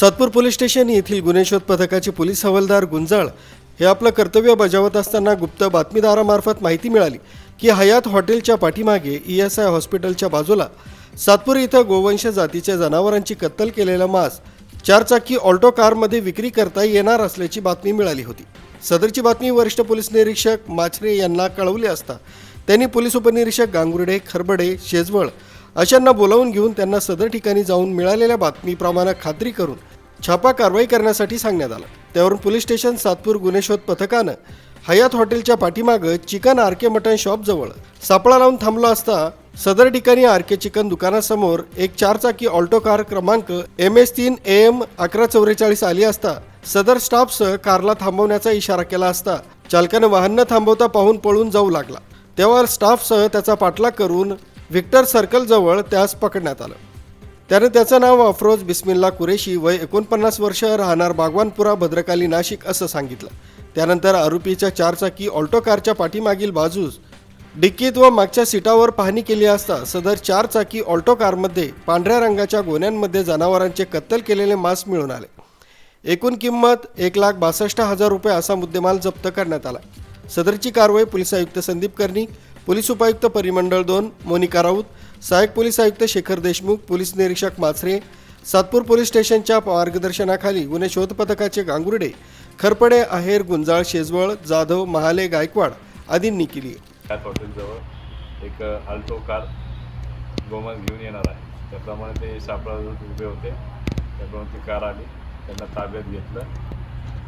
Satpur police station येथील गुन्हे शोध पथकाचे पोलीस हवालदार गुंजाळ हे आपलं कर्तव्य बजावत असताना गुप्त बातमीदारामार्फत माहिती मिळाली की हयात हॉटेलच्या पाठीमागे ई एस आय हॉस्पिटलच्या बाजूला सातपूर इथं गोवंश जातीच्या जनावरांची कत्तल केलेला मांस चारचाकी ऑल्टो कारमध्ये विक्री करता येणार असल्याची बातमी मिळाली होती. सदरची बातमी वरिष्ठ पोलीस निरीक्षक माछरे यांना कळवली असता त्यांनी पोलीस उपनिरीक्षक गांगुर्डे खरबडे शेजवळ अशांना बोलावून घेऊन त्यांना सदर ठिकाणी जाऊन मिळालेल्या बातमीप्रमाणे खात्री करून छापा कारवाई करण्यासाठी सांगण्यात आलं. त्यावरून पोलीस स्टेशन सातपूर गुन्हे शोध पथकानं हयात हॉटेलच्या पाठीमागं चिकन आरके मटन शॉपजवळ सापळा लावून थांबलो असता सदर ठिकाणी आरके चिकन दुकानासमोर एक चारचाकी ऑल्टो कार क्रमांक एम एस तीन ए एम अकरा चौवेचाळीस आली असता सदर स्टाफसह कारला थांबवण्याचा इशारा केला असता चालकानं वाहन न थांबवता पाहून पळून जाऊ लागला. तेव्हा स्टाफसह त्याचा पाठलाग करून व्हिक्टर सर्कलजवळ त्यास पकडण्यात आलं. त्याने त्याचं नाव अफरोज बिस्मिल्ला कुरेशी वय एकोणपन्नास वर्ष राहणार बागवानपुरा भद्रकाली नाशिक असं सांगितलं. त्यानंतर आरोपीच्या चारचाकी ऑल्टो कारच्या पाठीमागील बाजूस डिक्कीत व मागच्या सीटावर पाहणी केली असता सदर चारचाकी ऑल्टो कारमध्ये पांढऱ्या रंगाच्या गोण्यांमध्ये जनावरांचे कत्तल केलेले मांस मिळून आले. एकूण किंमत एक लाख बासष्ट हजार रुपये असा मुद्देमाल जप्त करण्यात आला. सदरची कारवाई पोलीस आयुक्त संदीप कर्णिक पोलीस उपायुक्त परिमंडळ दोन मोनिका राऊत सहाय्यक पोलीस आयुक्त शेखर देशमुख पोलीस निरीक्षक माचरे सातपूर पोलीस स्टेशनच्या मार्गदर्शनाखाली गुन्हे शोध पथकाचे गांगुर्डे खरपडे आहेर गुंजाळ शेजवळ जाधव महाले गायकवाड आदींनी केली हॉटेलजवळ एक अल्टो कार गोमांस घेऊन येणार आहे. त्याप्रमाणे ते सापळा उभे होते. त्याप्रमाणे ती कार आली. त्यांना ताब्यात घेतलं.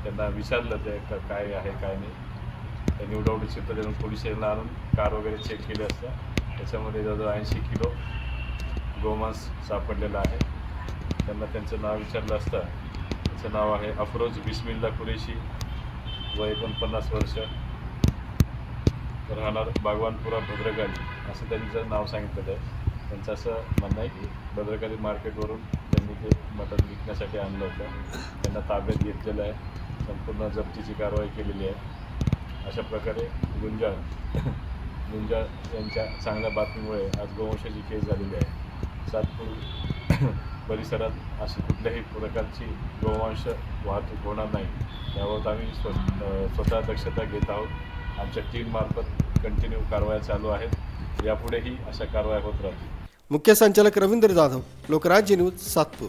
त्यांना विचारलं ते काय आहे काय नाही. त्यांनी उडावडी चित्र देऊन पोलीस स्टेशनला आणून कार वगैरे चेक केली असता त्याच्यामध्ये जवळजवळ ऐंशी किलो गोमांस सापडलेलं आहे. त्यांना त्यांचं नाव विचारलं असता. त्याचं नाव आहे अफरोज बिस्मिल्ला कुरेशी. व एकोणपन्नास वर्ष. राहणार बागवानपुरा भद्रकाली. असं त्यांचं नाव सांगितलेलं आहे. त्यांचं असं म्हणणं आहे की भद्रकाली मार्केटवरून त्यांनी ते मटण विकण्यासाठी आणलं होतं त्यांना ताब्यात घेतलेलं आहे. संपूर्ण जप्तीची कारवाई केलेली आहे. अशा प्रकारे गुंजाळ. गुंजाळ यांच्या चांगल्या बातमीमुळे आज गोवंशाची केस झालेली आहे. सातपूर परिसरात अशी कुठल्याही प्रकारची गोवंश वाहतूक होणार नाही. याबाबत आम्ही स्व स्वतः दक्षता घेत आहोत. आमच्या टीममार्फत कंटिन्यू कारवाया चालू आहेत. यापुढेही अशा कारवाया होत राहतील. मुख्य संचालक रवींद्र जाधव लोकराज्य न्यूज सातपूर.